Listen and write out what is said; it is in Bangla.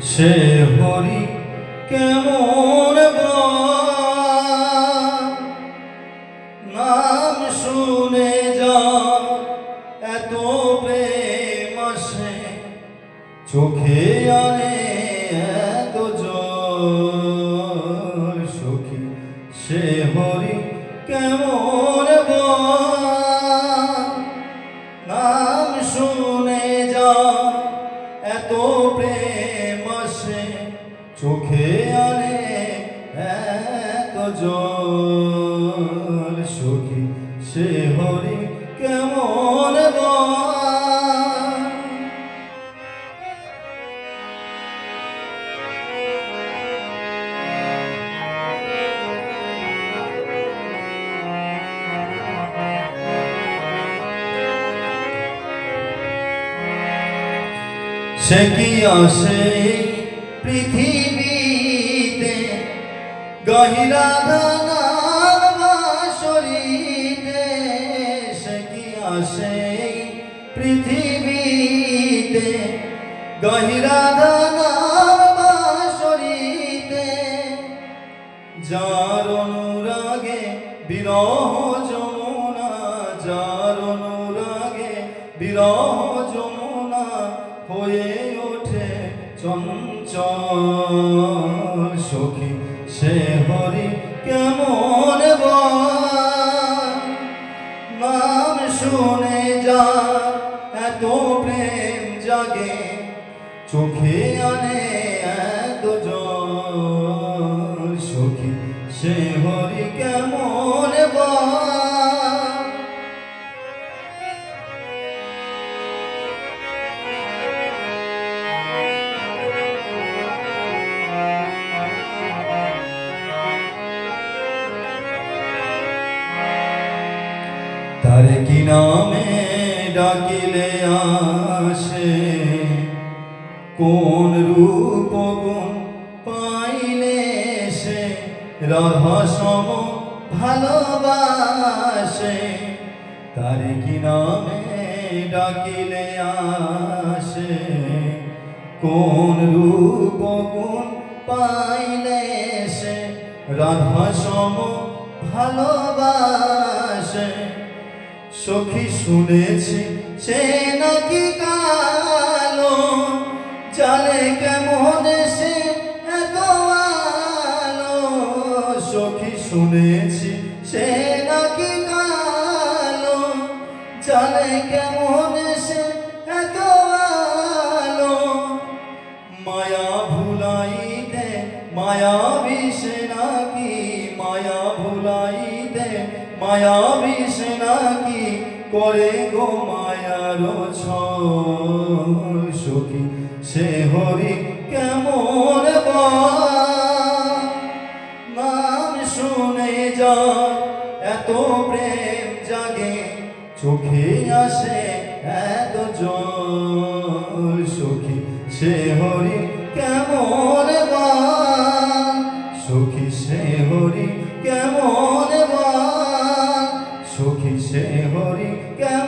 সে হরি কেমন? নাম শুনে যা এত প্রেম চোখে আনে এত সখী সে হরি কেমন? নাম শুনে যা এত প্রেম সে চোখে আনে এত জল সখী সে সে কি আসে পৃথিবীতে? গহিরা বাঁশরীতে সে কি আসে পৃথিবীতে? গহিরা বাঁশরীতে যার অনুরাগে বিরহ যমুনা যার অনুরাগে বিরহ যমুনা হয়ে সখী সে হরি কেমন? নাম শুনে যা এত প্রেম জাগে চোখে আনে তার কি নামে ডাকিলে আসে? কোন রূপ গুণ পাইলে সে? রাধা সম ভালোবাসে। তার কি নামে ডাকিলে আসে? কোন রূপ গুণ পাইলে সে? রাধা সম ভালোবাসে। সখী শুনেছি, সে নাকি কালো? জানে কেমন সে এত আলো? সখী শুনেছি, সে নাকি কালো? জানে কেমন সে এত আলো? মায়া ভুলাইতে, মায়া বিষে নাকি মায়া বিষে নাকি করে গো মায়ার সখী, সে হরি কেমন? নাম শুনে যা এত প্রেম জাগে, চোখে আসে এত জল সখী, সে হরি সে হরি কেন